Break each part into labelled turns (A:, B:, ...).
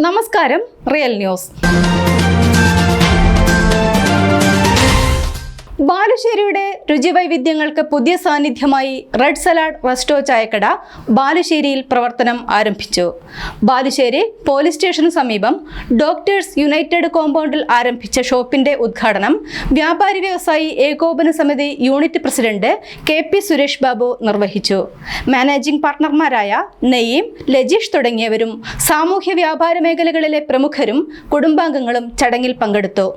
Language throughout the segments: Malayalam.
A: നമസ്കാരം റിയൽ ന്യൂസ്. ബാലുശ്ശേരിയുടെ രുചിവൈവിധ്യങ്ങൾക്ക് പുതിയ സാന്നിധ്യമായി റെഡ് സലാഡ് റെസ്റ്റോ ചായക്കട ബാലുശ്ശേരിയിൽ പ്രവർത്തനം ആരംഭിച്ചു. ബാലുശ്ശേരി പോലീസ് സ്റ്റേഷന് സമീപം ഡോക്ടേഴ്സ് യുണൈറ്റഡ് കോമ്പൗണ്ടിൽ ആരംഭിച്ച ഷോപ്പിന്റെ ഉദ്ഘാടനം വ്യാപാരി വ്യവസായി ഏകോപന സമിതി unit president K P Suresh Babu നിർവഹിച്ചു. മാനേജിംഗ് പാർട്ണർമാരായ നെയ്യം ലജീഷ് തുടങ്ങിയവരും സാമൂഹ്യ വ്യാപാര മേഖലകളിലെ പ്രമുഖരും കുടുംബാംഗങ്ങളും ചടങ്ങിൽ പങ്കെടുത്തു.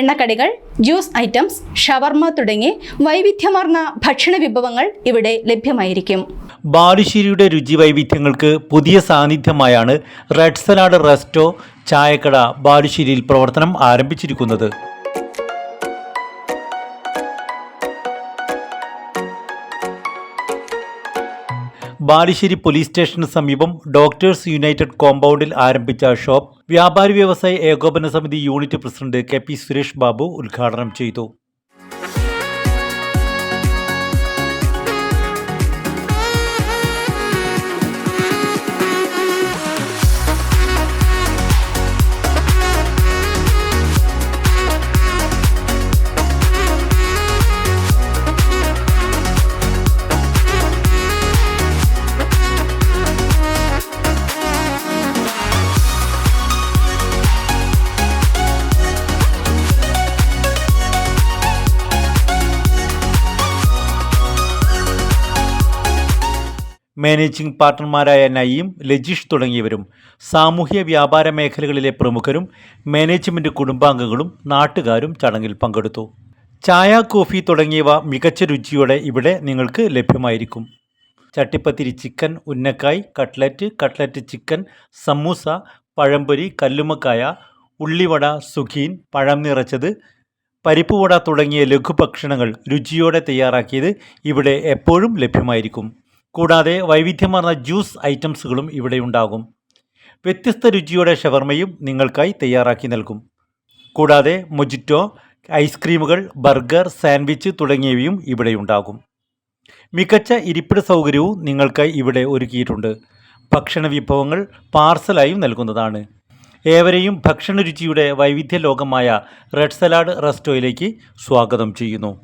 A: എണ്ണക്കടികൾ ജ്യൂസ് ഐറ്റംസ് ഷവർമ തുടങ്ങി വൈവിധ്യമാർന്ന ഭക്ഷണ വിഭവങ്ങൾ ഇവിടെ ലഭ്യമായിരിക്കും.
B: ബാലുശ്ശേരിയുടെ രുചി വൈവിധ്യങ്ങൾക്ക് പുതിയ സാന്നിധ്യമായാണ് റെഡ് സലാഡ് റെസ്റ്റോ ചായക്കട ബാലുശ്ശേരിയിൽ പ്രവർത്തനം ആരംഭിച്ചിരിക്കുന്നത്. ബാലുശ്ശേരി പോലീസ് സ്റ്റേഷന് സമീപം ഡോക്ടേഴ്സ് യുണൈറ്റഡ് കോമ്പൗണ്ടിൽ ആരംഭിച്ച ഷോപ്പ് വ്യാപാരി വ്യവസായ ഏകോപന സമിതി unit president K P Suresh Babu ഉദ്ഘാടനം ചെയ്തു. മാനേജിംഗ് പാർട്ണർമാരായ നയീം ലജീഷ് തുടങ്ങിയവരും സാമൂഹ്യ വ്യാപാര മേഖലകളിലെ പ്രമുഖരും മാനേജ്മെന്റ് കുടുംബാംഗങ്ങളും നാട്ടുകാരും ചടങ്ങിൽ പങ്കെടുത്തു. ചായ കോഫി തുടങ്ങിയവ മികച്ച രുചിയോടെ ഇവിടെ നിങ്ങൾക്ക് ലഭ്യമായിരിക്കും. ചട്ടിപ്പത്തിരി ചിക്കൻ ഉന്നക്കായ് കട്ട്ലറ്റ് കട്ട്ലറ്റ് ചിക്കൻ സമൂസ പഴംപൊരി കല്ലുമക്കായ ഉള്ളിവട സുഖീൻ പഴം നിറച്ചത് പരിപ്പുവട തുടങ്ങിയ ലഘുഭക്ഷണങ്ങൾ രുചിയോടെ തയ്യാറാക്കിയത് ഇവിടെ എപ്പോഴും ലഭ്യമായിരിക്കും. കൂടാതെ വൈവിധ്യമാർന്ന ജ്യൂസ് ഐറ്റംസുകളും ഇവിടെ ഉണ്ടാകും. വ്യത്യസ്ത രുചിയോടെ ഷവർമയും നിങ്ങൾക്കായി തയ്യാറാക്കി നൽകും. കൂടാതെ മൊജിറ്റോ ഐസ്ക്രീമുകൾ ബർഗർ സാൻഡ്വിച്ച് തുടങ്ങിയവയും ഇവിടെ ഉണ്ടാകും. മികച്ച ഇരിപ്പിട സൗകര്യവും നിങ്ങൾക്കായി ഇവിടെ ഒരുക്കിയിട്ടുണ്ട്. ഭക്ഷണ വിഭവങ്ങൾ പാർസലായും നൽകുന്നതാണ്. ഏവരെയും ഭക്ഷണ രുചിയുടെ വൈവിധ്യ ലോകമായ റെഡ് സലാഡ് റെസ്റ്റോയിലേക്ക് സ്വാഗതം ചെയ്യുന്നു.